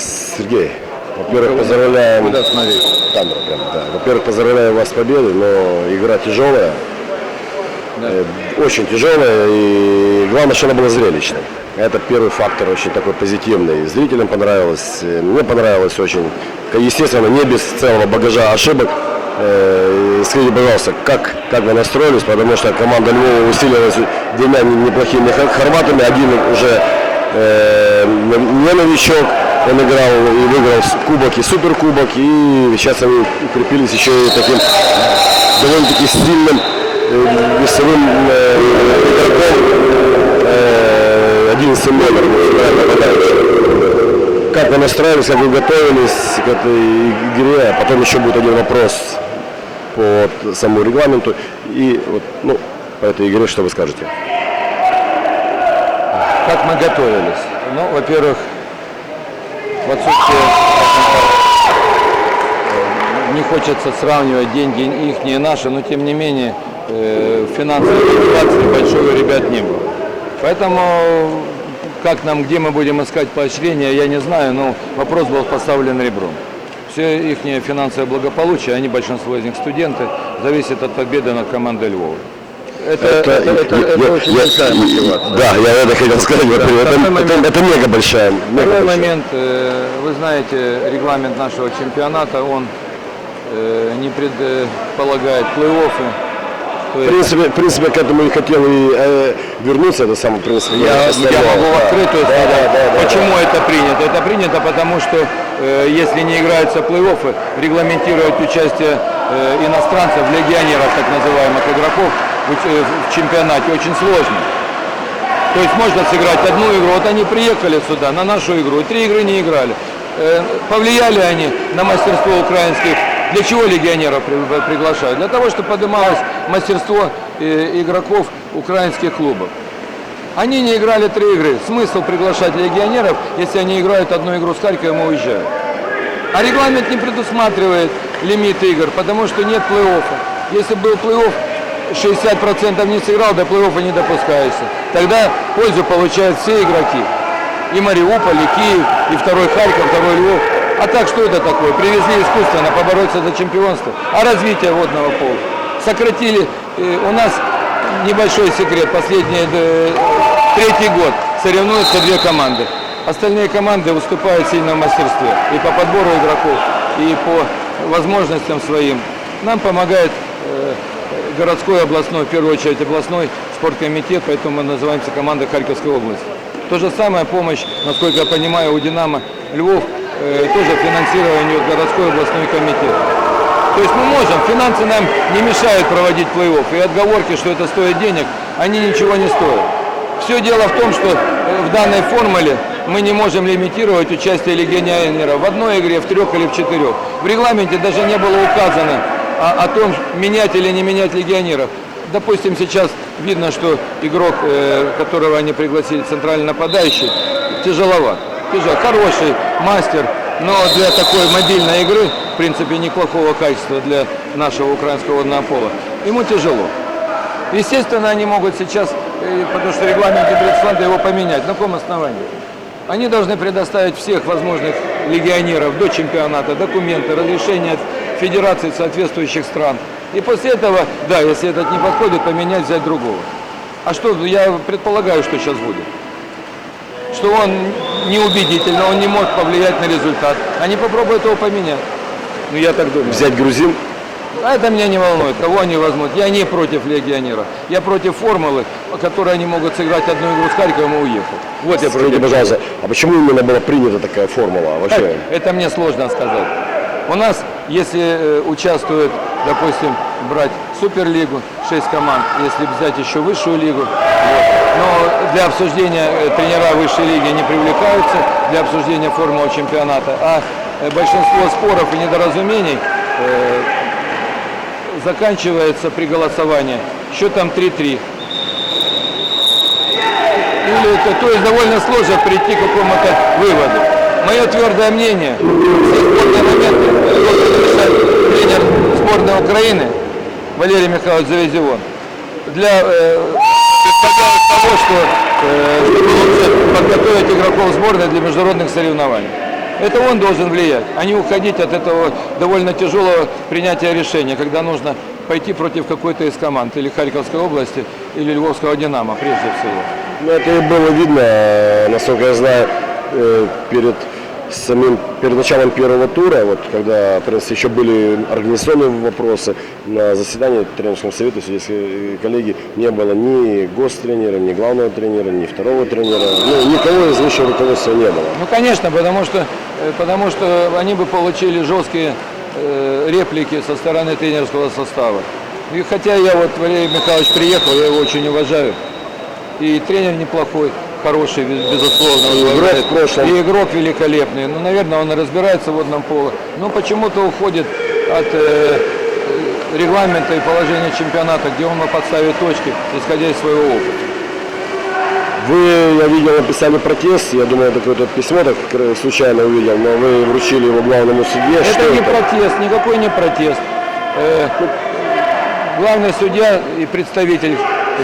Сергей, во-первых, поздравляем... Куда смотреть? Камера прям, да. Во-первых, поздравляю вас с победой, но игра тяжелая. Э, Очень тяжелая, и главное, что она была зрелищной. Это первый фактор очень такой позитивный. Зрителям понравилось, э, мне понравилось очень. Естественно, не без целого багажа ошибок. Э, Скажите, пожалуйста, как, как вы настроились, потому что команда Львова усилилась двумя не- неплохими хор- хорватами, один уже э, не новичок, он играл и выиграл кубок и суперкубок, и сейчас они укрепились еще и таким довольно-таки сильным э, весовым э, игроком, э, 11 номер, правильно нападающий. Как вы настраивались, как вы готовились к этой игре, а потом еще будет один вопрос по самому регламенту и вот, ну, по этой игре, что вы скажете? Как мы готовились? Ну, во-первых, в отсутствие не хочется сравнивать деньги их и наши, но тем не менее э, финансовой мотивации большой у ребят не было. Поэтому как нам, где мы будем искать поощрения, я не знаю, но вопрос был поставлен ребром. Все их финансовое благополучие, они большинство из них студенты, зависит от победы над командой Львова. Это, это, это- я- это я- очень я- большая мотивация. Да, я это хотел сказать. во-первых, это, Второй это- момент. это мега большая. мега Второй большая. момент, э, вы знаете, регламент нашего чемпионата, он э, не предполагает плей-оффы. В принципе, в принципе, к этому и хотел и э, вернуться, это самое, в принципе, я, я могу в Да. открытую Да, сказать, да, да, да, почему это принято. Это принято потому, что э, если не играются плей-оффы, регламентировать участие э, иностранцев, легионеров, так называемых игроков э, в чемпионате очень сложно. То есть можно сыграть одну игру. Вот они приехали сюда на нашу игру, три игры не играли. Э, Повлияли они на мастерство украинских. Для чего легионеров при- приглашают? Для того, чтобы поднималось мастерство э, игроков украинских клубов. Они не играли три игры. Смысл приглашать легионеров, если они играют одну игру с Харьковом и уезжают. А регламент не предусматривает лимит игр, потому что нет плей-оффа. Если был плей-офф, 60% не сыграл, до плей-оффа не допускаешься. Тогда пользу получают все игроки. И Мариуполь, и Киев, и второй Харьков, второй Львов. А так что это такое? Привезли искусственно побороться за чемпионство. А развитие водного пола? Сократили. э, у нас небольшой секрет. Последний э, третий год соревнуются две команды. Остальные команды выступают сильно в мастерстве. И по подбору игроков, и по возможностям своим. Нам помогает э, городской, областной, в первую очередь областной спорткомитет, поэтому мы называемся командой Харьковской области. То же самое помощь, насколько я понимаю, у «Динамо» Львов э, тоже финансирование городской областной комитет. То есть мы можем, финансы нам не мешают проводить плей-офф. И отговорки, что это стоит денег, они ничего не стоят. Все дело в том, что э, в данной формуле мы не можем лимитировать участие легионеров в одной игре, в трех или в четырех. В регламенте даже не было указано о, о том, менять или не менять легионеров. Допустим, сейчас видно, что игрок, э, которого они пригласили, центральный нападающий, тяжеловат. Тяжело. Хороший мастер, но для такой мобильной игры, в принципе, неплохого качества для нашего украинского водного пола, ему тяжело. Естественно, они могут сейчас, э, потому что регламент фонда его поменять. На каком основании? Они должны предоставить всех возможных легионеров до чемпионата, документы, разрешения от федераций соответствующих стран. И после этого, да, если этот не подходит, поменять, взять другого. А что, я предполагаю, что сейчас будет. Что он неубедительно, он не может повлиять на результат. Они попробуют его поменять. Ну, я так думаю. Взять грузин, А это меня не волнует, кого они возьмут. Я не против легионеров. Я против формулы, по которой они могут сыграть одну игру с Харьковом и уехать. Вот я скажите, пожалуйста, а почему именно была принята такая формула вообще? Это мне сложно сказать. У нас, если э, участвует, допустим, брать Суперлигу, 6 команд, если взять еще высшую лигу, но для обсуждения э, тренера высшей лиги не привлекаются, для обсуждения формулы чемпионата, а э, большинство споров и недоразумений заканчивается при голосовании счетом 3-3. Или, это- то есть довольно сложно прийти к какому-то выводу. Мое твердое мнение, все спорные моменты тренер сборной Украины Валерий Михайлович Завезион. Для э, того, что э, чтобы подготовить игроков сборной для международных соревнований. Это он должен влиять, а не уходить от этого довольно тяжелого принятия решения, когда нужно пойти против какой-то из команд, или Харьковской области, или Львовского «Динамо», прежде всего. Ну, это и было видно, насколько я знаю, э, перед самим началом первого тура, вот когда в принципе, еще были организационные вопросы на заседании тренерского совета, судейские коллеги, не было ни гостренера, ни главного тренера, ни второго тренера, ну, никого из высшего руководства не было. Ну, конечно, потому что, э, потому что они бы получили жесткие э, реплики со стороны тренерского состава. И хотя я вот, Валерий Михайлович приехал, я его очень уважаю. И тренер неплохой, хороший, без- безусловно. И игрок прошлом. И игрок великолепный. Ну, наверное, он разбирается в водном поле. Но почему-то уходит от э, регламента и положения чемпионата, где он мог подставить точки, исходя из своего опыта. Вы, я видел, написали протест, я думаю, это какое-то письмо так э, случайно увидел, но вы вручили его главному судье. Что Это не протест, никакой не протест. Э, Главный судья и представитель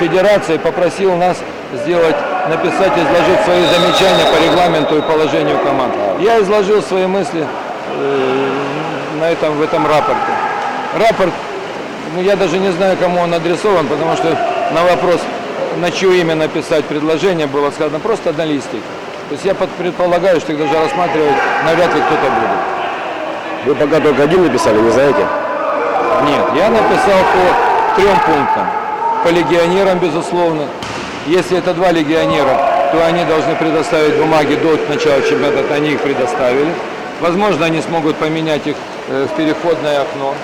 федерации попросил нас сделать, написать, изложить свои замечания по регламенту и положению команд. Я изложил свои мысли э, на этом, в этом рапорте. Рапорт, ну я даже не знаю, кому он адресован, потому что на вопрос, на чье имя написать предложение, было сказано просто на листик. То есть я предполагаю, что их даже рассматривать навряд ли кто-то будет. Вы пока только один написали, не знаете? Нет, я написал по трем пунктам. По легионерам, безусловно. Если это два легионера, то они должны предоставить бумаги до начала чемпионата, они их предоставили. Возможно, они смогут поменять их э, в переходное окно.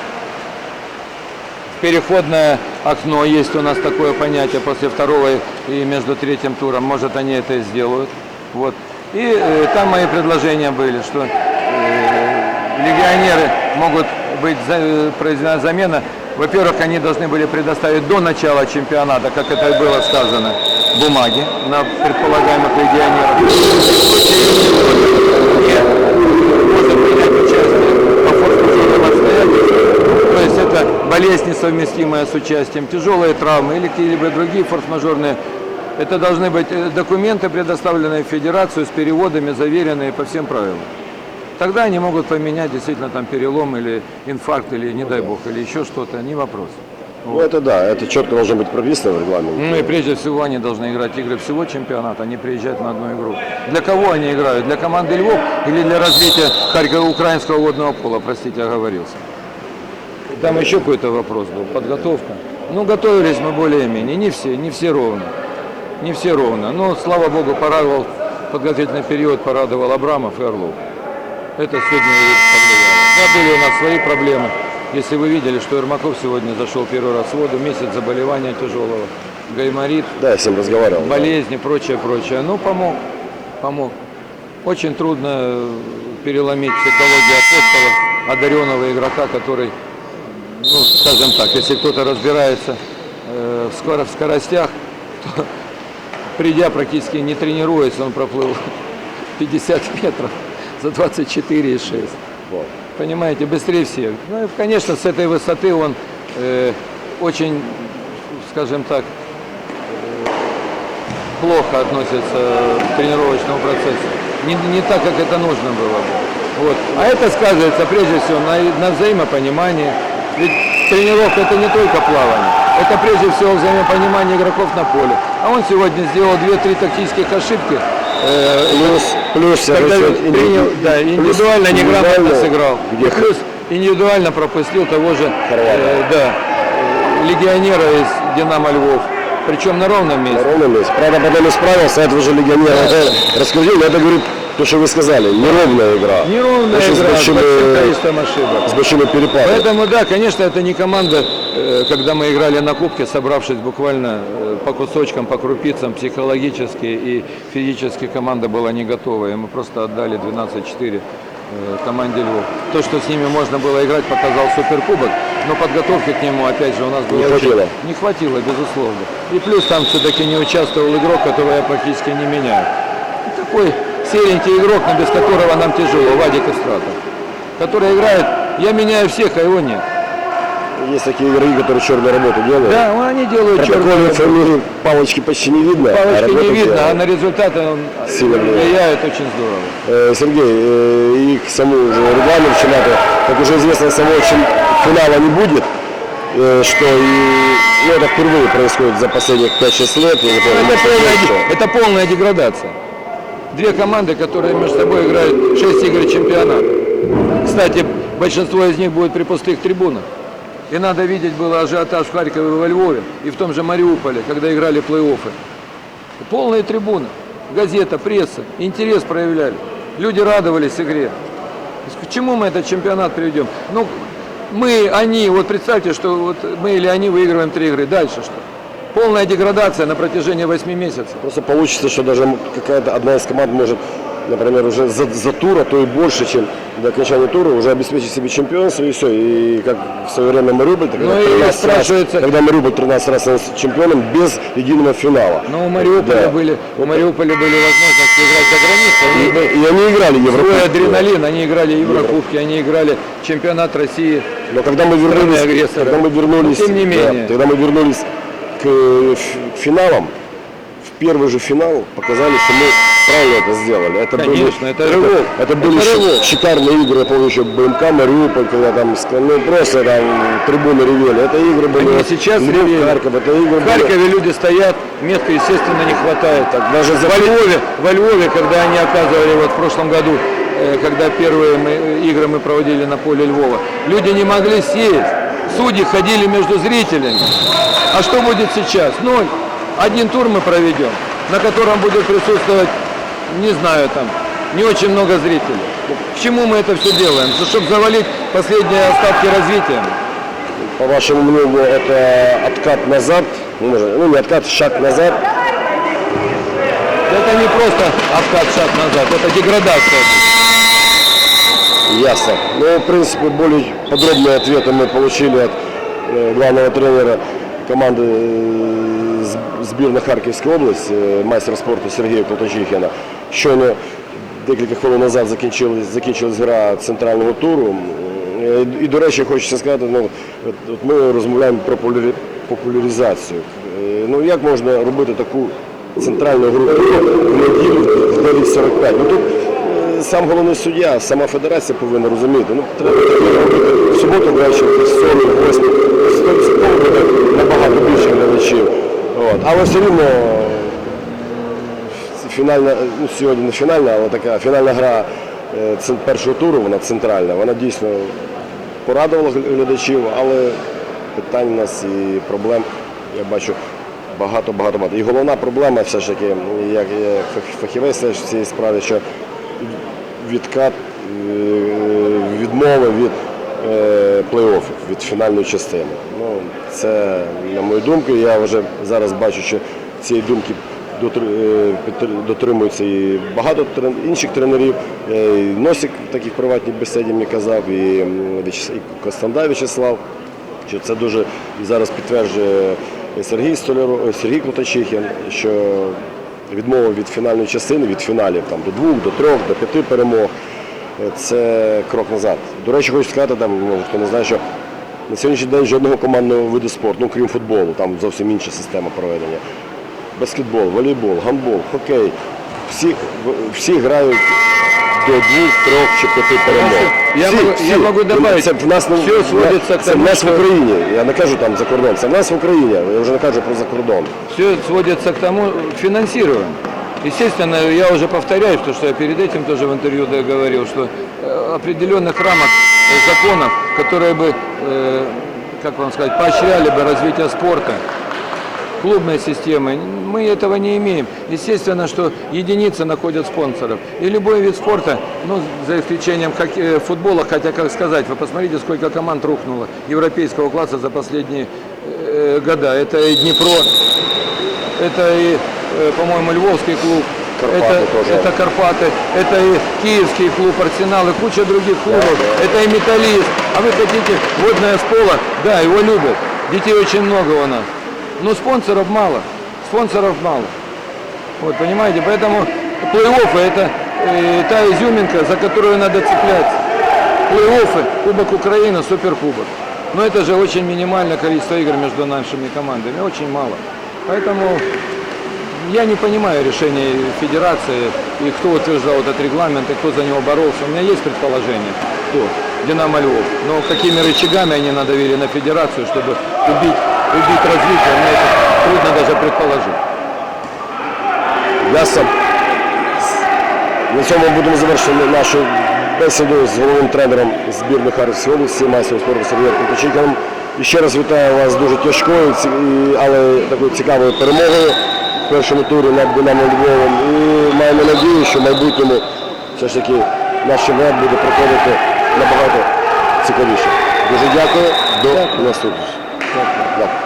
В переходное окно есть у нас такое понятие после второго и между третьим туром. Может, они это и сделают. Вот. И э, там мои предложения были, что э, легионеры могут быть за- э, произведена замена. Во-первых, они должны были предоставить до начала чемпионата, как это было сказано, бумаги. На предполагаемых легионеров. В случае, может принять участие. По форс-мажорным обстоятельствам, то есть это болезнь, несовместимая с участием, тяжелые травмы или какие-либо другие форс-мажорные, это должны быть э, документы, предоставленные в федерацию с переводами, заверенные по всем правилам. Тогда они могут поменять действительно там перелом или инфаркт, или не дай бог, или еще что-то, не вопрос. Ну это да, это четко должно быть прописано в регламенте. Ну и прежде всего они должны играть игры всего чемпионата, они приезжают на одну игру. Для кого они играют? Для команды Львов или для развития Харькова украинского водного пола? Простите, оговорился. Там еще какой-то вопрос был, подготовка. Ну, готовились мы более-менее, не все, не все ровно. Не все ровно. Но, слава богу, порадовал, подготовительный период порадовал Абрамов и Орлов. Это сегодня и повлияло. Да, были у нас свои проблемы. Если вы видели, что Ермаков сегодня зашел первый раз в воду, месяц заболевания тяжелого, гайморит, Да, я с ним разговаривал. да. болезни, прочее, прочее. Ну, помог, помог. Очень трудно э, переломить психологию апостола, одаренного игрока, который, ну, скажем так, если кто-то разбирается э, в, скоро, в скоростях, то, придя практически не тренируясь, он проплыл 50 метров за 24,6. Вот. Понимаете, быстрее всех. Ну и, конечно, с этой высоты он э, очень, скажем так, э, плохо относится к тренировочному процессу. Не, не так, как это нужно было бы. Вот. А это сказывается прежде всего на, на взаимопонимании. Ведь тренировка это не только плавание, это прежде всего взаимопонимание игроков на поле. А он сегодня сделал 2-3 тактических ошибки. э, Плюс, плюс принял, инди- да, индивидуально неграмотно сыграл. Где И плюс индивидуально пропустил того же э, да, э, легионера из Динамо Львов. Причем на ровном на месте. ровном месте. Правда, потом исправился, этого же легионера это раскрутил, но это говорит то, что вы сказали, неровная игра. Неровная Очень игра с большими, большим количеством ошибок. с большими перепадами. Поэтому, да, конечно, это не команда, э, когда мы играли на Кубке, собравшись буквально э, по кусочкам, по крупицам, психологически и физически команда была не готова. И мы просто отдали 12-4 э, команде Львов. То, что с ними можно было играть, показал Суперкубок, но подготовки к нему, опять же, у нас было Не очень- хватило. Не хватило, безусловно. И плюс там все-таки не участвовал игрок, которого я практически не меняю. И такой серенький игрок, но без которого нам тяжело, Вадик Истратов, который играет, я меняю всех, а его нет. есть такие игроки, которые черную работу делают. Да, ну, они делают черную фамилии палочки почти не видно. а Палочки работу не видно, делают. а на результаты он Сильно влияет. очень здорово. Э, Сергей, э, и к самому регламенту чемпионата, как уже известно, самого финала не будет, э, что и ну, это впервые происходит за последних 5-6 лет. я не помню, Это полная, это полная деградация. Две команды, которые между собой играют 6 игр чемпионата. Кстати, большинство из них будет при пустых трибунах. И надо видеть было ажиотаж в Харькове и во Львове, и в том же Мариуполе, когда играли плей-оффы. Полные трибуны, газета, пресса, интерес проявляли. Люди радовались игре. К чему мы этот чемпионат приведем? Ну, мы, они, вот представьте, что вот мы или они выигрываем три игры. Дальше что? Полная деградация на протяжении 8 месяцев. Просто получится, что даже какая-то одна из команд может, например, уже за, за тур, а то и больше, чем до окончания тура, уже обеспечить себе чемпионство и все. И как в свое время Мариуполь, когда, Ну и 13 раз, спрашивается- когда Мариуполь 13 раз становился чемпионом без единого финала. Но у Мариуполя, Да. были, у Мариуполя были возможности играть за границей. Они бы- И они играли Свой Европу. адреналин, они играли Еврокубки, они играли чемпионат России. Но когда мы вернулись, когда мы вернулись, Но тем не да, менее. когда мы вернулись к э, ф- финалам, в первый же финал показали, что мы правильно это сделали. Это Конечно, были, это рывок. Это, это были Это рывок. шикарные игры, я помню еще БМК, Мариуполь, когда там ну, просто там трибуны ревели. Это игры были. Они сейчас Львов, ревели. Харьков, это игры В были. Харькове люди стоят, места, естественно, не хватает. Так, даже за Во Львове, во Львове, когда они оказывали вот в прошлом году, э, когда первые мы, игры мы проводили на поле Львова, люди не могли сесть. Судьи ходили между зрителями. А что будет сейчас? Ноль. Один тур мы проведем, на котором будет присутствовать, не знаю, там, не очень много зрителей. К чему мы это все делаем? Чтобы завалить последние остатки развития. По вашему мнению, это откат назад, ну, ну не откат, шаг назад. Это не просто откат шаг назад, это деградация. Ясно. Ну, в принципе, более подробные ответы мы получили от э, главного тренера команди е, з- збірної Харківської області, е, майстра спорту Сергія Клоточихіна. Щойно декілька хвилин назад закінчилась, закінчилась гра центрального туру. Е, І, до речі, хочеться сказати, ну, от, от ми розмовляємо про популярі- популяризацію. Е, Ну, як можна робити таку центральну гру в неділю в 9.45? Ну, тут е, сам головний суддя, сама федерація повинна розуміти. Ну, треба в суботу ввечері, в 40, 8, 100% буде набагато більше глядачів. От. Але все рівно е, фінальна, ну, сьогодні не фінальна, але така фінальна гра е, першого туру, вона центральна, вона дійсно порадувала глядачів, але питань у нас і проблем, я бачу, багато, багато, багато. І головна проблема все ж таки, як фахівець в цій справі, що відкат, е, відмови від е, плей-оффів, від фінальної частини. Ну, це, на мою думку, я вже зараз бачу, що цієї думки е, дотримуються і багато інших тренерів. І Носик в таких приватній бесіді мені казав, і, Костанда В'ячеслав що це дуже зараз підтверджує Сергій Столяро, Сергій Клотачихін, що відмова від фінальної частини, від фіналів там, до двох, до трьох, до п'яти перемог е, це крок назад. До речі, хочу сказати, там, ну, хто не знає, що на сьогоднішній день жодного командного виду спорту, ну крім футболу, там зовсім інша система проведення. Баскетбол, волейбол, гандбол, хокей. Всі, всі грають до двох, трьох чи п'яти перемог. Я Всі, можу- всі. я можу добавить, Це в нас не- все сводиться к це в тому, нас в що- Україні. Я не кажу там за кордон. Це в нас в Україні. Я вже не кажу про за кордон. Все сводится к тому, к финансированию. Естественно, я уже повторяюсь, то, что я перед этим тоже в интервью да, говорил, что э, определенных рамок э, законов, которые бы, э, как вам сказать, поощряли бы развитие спорта, клубной системы, мы этого не имеем. Естественно, что единицы находят спонсоров. И любой вид спорта, ну, за исключением хокке- э, футбола, хотя, как сказать, вы посмотрите, сколько команд рухнуло европейского класса за последние э, года. Это и Днепро, это и, э, по-моему, Львовский клуб. Карпаты это, тоже. это Карпаты, это и Киевский клуб Арсенал, и куча других клубов, это и Металлист. А вы хотите водное с пола? Да, его любят. Детей очень много у нас. Но спонсоров мало. Спонсоров мало. Вот, понимаете, поэтому плей-оффы это э, та изюминка, за которую надо цепляться. Плей-оффы, Кубок Украины, Суперкубок. Но это же очень минимальное количество игр между нашими командами, очень мало. Поэтому я не понимаю решений федерации и кто утверждал этот регламент и кто за него боролся. У меня есть предположение, кто? Динамо Львов. Но какими рычагами они надавили на федерацию, чтобы убить, убить развитие, мне это трудно даже предположить. Ясно. На цьому будемо завершити нашу бесіду з головним тренером збірної Харківської області, майстром спорту Сергієм Куточиком. І ще раз вітаю вас з дуже тяжкою, але такою цікавою перемогою в першому турі над Динамо Львовом. І маємо надію, що в майбутньому все ж таки наш чемпіонат буде проходити набагато цікавіше. Дуже дякую. До наступного. Yep.